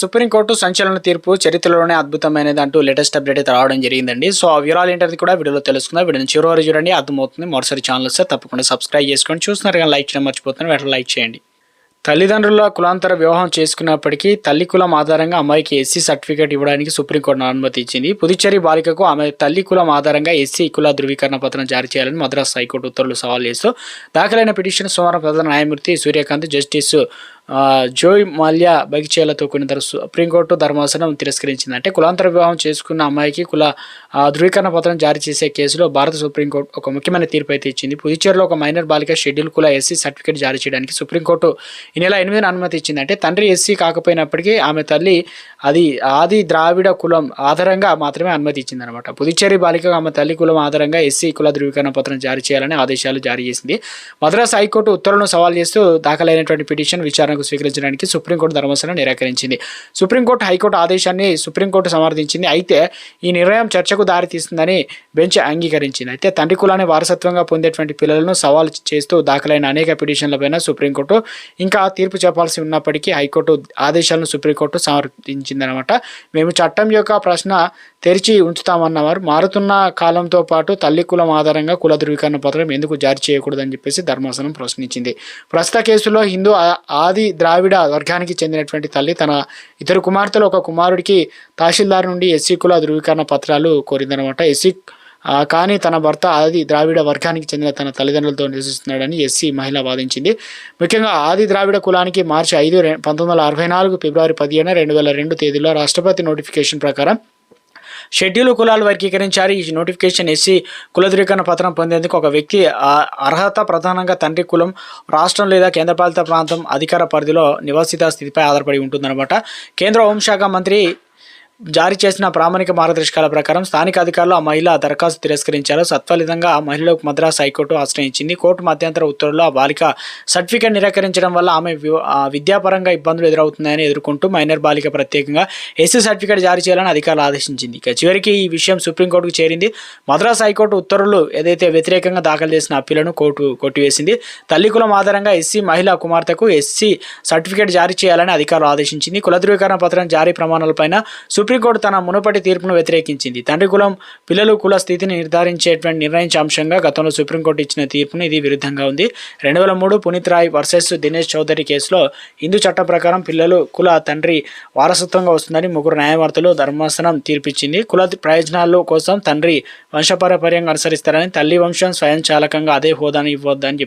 Supreme court సంచలన తీర్పు చరిత్రలోనే అద్భుతమైనది అంటూ లేటెస్ట్ అప్డేట్ అయితే రావడం జరిగిందండి. సో ఆ వివరాలు ఏంటది కూడా వీడియోలో తెలుసుకుందాం. వీడియోని చివరి వరకు చూడండి. అర్థమవుతుంది. మరోసారి ఛానల్ వస్తే తప్పకుండా సబ్స్క్రైబ్ చేసుకోండి చూస్తున్నారు కానీ లైక్ చేయడం మర్చిపోతున్నారు. వెంటనే లైక్ చేయండి. తల్లిదండ్రుల కులాంతర వివాహం చేసుకున్నప్పటికీ తల్లి కులం ఆధారంగా అమ్మాయికి ఎస్సీ సర్టిఫికేట్ ఇవ్వడానికి సుప్రీంకోర్టు అనుమతి ఇచ్చింది. పుదుచ్చేరి బాలికకు ఆమె తల్లి కులం ఆధారంగా ఎస్సీ కుల ధృవీకరణ పత్రం జారీ చేయాలని మద్రాస్ హైకోర్టు ఉత్తర్వులు సవాల్ చేస్తూ దాఖలైన పిటిషన్ సోమవారం ప్రధాన న్యాయమూర్తి సూర్యకాంత్ జస్టిస్ జోయ్ మాల్యా బగిచేలతో కూడిన ధర సుప్రీంకోర్టు ధర్మాసనం తిరస్కరించింది అంటే కులాంతర వివాహం చేసుకున్న అమ్మాయికి కుల ధృవీకరణ పత్రం జారీ చేసే కేసులో భారత సుప్రీంకోర్టు ఒక ముఖ్యమైన తీర్పు అయితే ఇచ్చింది. పుదుచ్చేరిలో ఒక మైనర్ బాలిక షెడ్యూల్ కుల ఎస్సీ సర్టిఫికేట్ జారీ చేయడానికి సుప్రీంకోర్టు ఈ నెల ఎనిమిదిన అనుమతి ఇచ్చింది అంటే తండ్రి ఎస్సీ కాకపోయినప్పటికీ ఆమె తల్లి అది ఆది ద్రావిడ కులం ఆధారంగా మాత్రమే అనుమతి ఇచ్చింది అనమాట పుదుచ్చేరి బాలిక ఆమె తల్లి కులం ఆధారంగా ఎస్సీ కుల ధృవీకరణ పత్రం జారీ చేయాలని ఆదేశాలు జారీ చేసింది. మద్రాస్ హైకోర్టు ఉత్తర్వులను సవాల్ చేస్తూ దాఖలైనటువంటి పిటిషన్ విచారణ విచారణకు స్వీకరించడానికి సుప్రీంకోర్టు ధర్మాసనం నిరాకరించింది. సుప్రీంకోర్టు హైకోర్టు ఆదేశాన్ని సుప్రీంకోర్టు సమర్థించింది. అయితే ఈ నిర్ణయం చర్చకు దారితీస్తుందని బెంచ్ అంగీకరించింది. అయితే తండ్రి కులాన్ని వారసత్వంగా పొందేటువంటి పిల్లలను సవాల్ చేస్తూ దాఖలైన అనేక పిటిషన్లపైన సుప్రీంకోర్టు ఇంకా తీర్పు చెప్పాల్సి ఉన్నప్పటికీ హైకోర్టు ఆదేశాలను సుప్రీంకోర్టు సమర్థించిందనమాట మేము చట్టం యొక్క ప్రశ్న తెరిచి ఉంచుతామన్నవారు మారుతున్న కాలంతో పాటు తల్లి కులం ఆధారంగా కుల ధృవీకరణ పత్రం ఎందుకు జారీ చేయకూడదని చెప్పేసి ధర్మాసనం ప్రశ్నించింది. ప్రస్తుత కేసులో హిందూ ఆది ద్రావిడ వర్గానికి చెందినటువంటి తల్లి తన ఇద్దరు కుమార్తెలు ఒక కుమారుడికి తహసీల్దార్ నుండి ఎస్సీ కుల ధృవీకరణ పత్రాలు కోరిందనమాట. ఎస్సీ కానీ తన భర్త ఆది ద్రావిడ వర్గానికి చెందిన తన తల్లిదండ్రులతో నివసిస్తున్నాడని ఎస్సీ మహిళ వాదించింది. ముఖ్యంగా ఆది ద్రావిడ కులానికి మార్చి ఐదు పంతొమ్మిది వందల అరవై నాలుగు ఫిబ్రవరి పదిహేను రెండు వేల రెండు తేదీలో రాష్ట్రపతి నోటిఫికేషన్ ప్రకారం షెడ్యూల్ కులాలు వర్గీకరించారు. ఈ నోటిఫికేషన్ ఎస్సీ కుల ధృవీకరణ పత్రం పొందేందుకు ఒక వ్యక్తి అర్హత ప్రధానంగా తండ్రి కులం రాష్ట్రం లేదా కేంద్రపాలిత ప్రాంతం అధికార పరిధిలో నివాసిత స్థితిపై ఆధారపడి ఉంటుందన్నమాట. కేంద్ర హోంశాఖ మంత్రి జారీ చేసిన ప్రామాణిక మార్గదర్శకాల ప్రకారం స్థానిక అధికారులు ఆ మహిళ దరఖాస్తు తిరస్కరించారు. సత్ఫలితంగా ఆ మహిళకు మద్రాసు హైకోర్టు ఆశ్రయించింది. కోర్టు మధ్యంతర ఉత్తర్వుల్లో ఆ బాలిక సర్టిఫికేట్ నిరాకరించడం వల్ల ఆమె విద్యాపరంగా ఇబ్బందులు ఎదురవుతున్నాయని ఎదుర్కొంటూ మైనర్ బాలిక ప్రత్యేకంగా ఎస్సీ సర్టిఫికేట్ జారీ చేయాలని అధికారులు ఆదేశించింది. ఇక చివరికి ఈ విషయం సుప్రీంకోర్టుకు చేరింది. మద్రాసు హైకోర్టు ఉత్తర్వులు ఏదైతే వ్యతిరేకంగా దాఖలు చేసిన అప్పీలను కోర్టు కొట్టివేసింది. తల్లి కులం ఆధారంగా ఎస్సీ మహిళా కుమార్తెకు ఎస్సీ సర్టిఫికేట్ జారీ చేయాలని అధికారులు ఆదేశించింది. కుల ధృవీకరణ పత్రం జారీ ప్రమాణాలపైన సుప్రీంకోర్టు తన మునుపటి తీర్పును వ్యతిరేకించింది. తండ్రి కులం పిల్లలు కుల స్థితిని నిర్ధారించేటువంటి నిర్ణయించే అంశంగా గతంలో సుప్రీంకోర్టు ఇచ్చిన తీర్పును ఇది విరుద్ధంగా ఉంది. రెండు వేల మూడు పునీత్ రాయ్ వర్సెస్ దినేష్ చౌదరి కేసులో హిందూ చట్టం ప్రకారం పిల్లలు కుల తండ్రి వారసత్వంగా వస్తుందని ముగ్గురు న్యాయమూర్తులు ధర్మాసనం తీర్పిచ్చింది. కుల ప్రయోజనాల కోసం తండ్రి వంశపారపర్యంగా అనుసరిస్తారని తల్లి వంశం స్వయంచాలకంగా అదే హోదాను ఇవ్వొద్దని చెప్పారు